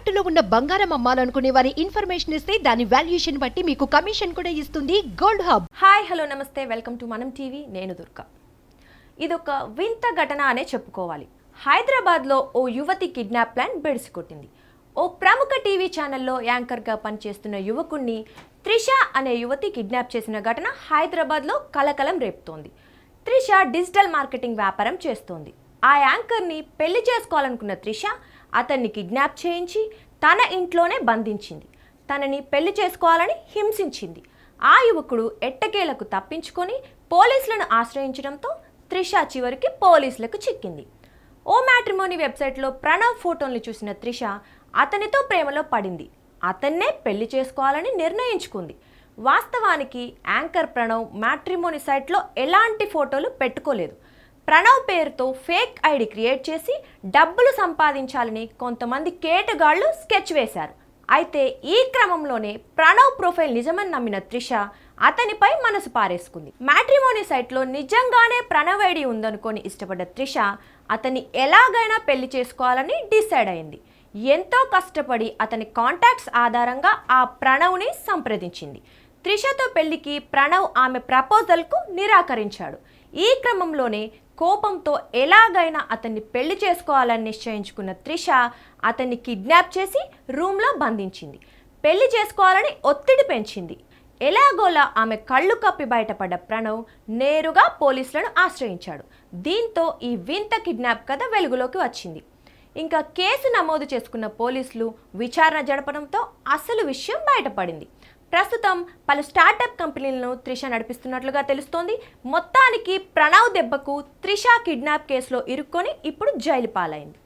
తాకట్టులో ఉన్న బంగారం అమ్మాలనుకునే వారి ఇన్ఫర్మేషన్ ఇస్తే దాని వాల్యుయేషన్ బట్టి మీకు కమిషన్ కూడా ఇస్తుంది గోల్డ్ హబ్. హాయ్ హలో నమస్తే. Welcome to Manam TV. నేను దుర్గా. ఇదొక వింత ఘటన అనే చెప్పుకోవాలి. హైదరాబాద్లో ఓ యువతి కిడ్నాప్ ప్లాన్ బెడిసికొట్టింది. ఓ ప్రముఖ టీవీ ఛానల్లో యాంకర్గా పనిచేస్తున్న యువకుణ్ణి త్రిష అనే యువతి కిడ్నాప్ చేసిన ఘటన హైదరాబాద్లో కలకలం రేపుతోంది. త్రిష డిజిటల్ మార్కెటింగ్ వ్యాపారం చేస్తోంది. ఆ యాంకర్ని పెళ్ళి చేసుకోవాలనుకున్న త్రిష అతన్ని కిడ్నాప్ చేయించి తన ఇంట్లోనే బంధించింది. తనని పెళ్ళి చేసుకోవాలని హింసించింది. ఆ యువకుడు ఎట్టకేలకు తప్పించుకొని పోలీసులను ఆశ్రయించడంతో త్రిష చివరికి పోలీసులకు చిక్కింది. ఓ మ్యాట్రిమోనీ వెబ్సైట్లో ప్రణవ్ ఫోటోల్ని చూసిన త్రిష అతనితో ప్రేమలో పడింది. అతన్నే పెళ్ళి చేసుకోవాలని నిర్ణయించుకుంది. వాస్తవానికి యాంకర్ ప్రణవ్ మ్యాట్రిమోనీ సైట్లో ఎలాంటి ఫోటోలు పెట్టుకోలేదు. ప్రణవ్ పేరుతో ఫేక్ ఐడి క్రియేట్ చేసి డబ్బులు సంపాదించాలని కొంతమంది కేటగాళ్ళు స్కెచ్ వేశారు. అయితే ఈ క్రమంలోనే ప్రణవ్ ప్రొఫైల్ నిజమని నమ్మిన త్రిష అతనిపై మనసు పారేసుకుంది. మ్యాట్రిమోనీ సైట్లో నిజంగానే ప్రణవ్ ఐడి ఉందనుకొని ఇష్టపడ్డ త్రిష అతన్ని ఎలాగైనా పెళ్ళి చేసుకోవాలని డిసైడ్ అయింది. ఎంతో కష్టపడి అతని కాంటాక్ట్స్ ఆధారంగా ఆ ప్రణవ్ని సంప్రదించింది. త్రిషతో పెళ్ళికి ప్రణవ్ ఆమె ప్రపోజల్కు నిరాకరించాడు. ఈ క్రమంలోనే కోపంతో ఎలాగైనా అతన్ని పెళ్ళి చేసుకోవాలని నిశ్చయించుకున్న త్రిష అతన్ని కిడ్నాప్ చేసి రూమ్లో బంధించింది. పెళ్ళి చేసుకోవాలని ఒత్తిడి పెంచింది. ఎలాగోలా ఆమె కళ్ళు కప్పి బయటపడ్డ ప్రణవ్ నేరుగా పోలీసులను ఆశ్రయించాడు. దీంతో ఈ వింత కిడ్నాప్ కథ వెలుగులోకి వచ్చింది. ఇంకా కేసు నమోదు చేసుకున్న పోలీసులు విచారణ జరపడంతో అసలు విషయం బయటపడింది. ప్రస్తుతం పలు స్టార్టప్ కంపెనీలను త్రిష నడిపిస్తున్నట్లుగా తెలుస్తోంది. మొత్తానికి ప్రణవ్ దెబ్బకు త్రిష కిడ్నాప్ కేసులో ఇరుక్కొని ఇప్పుడు జైలు పాలైంది.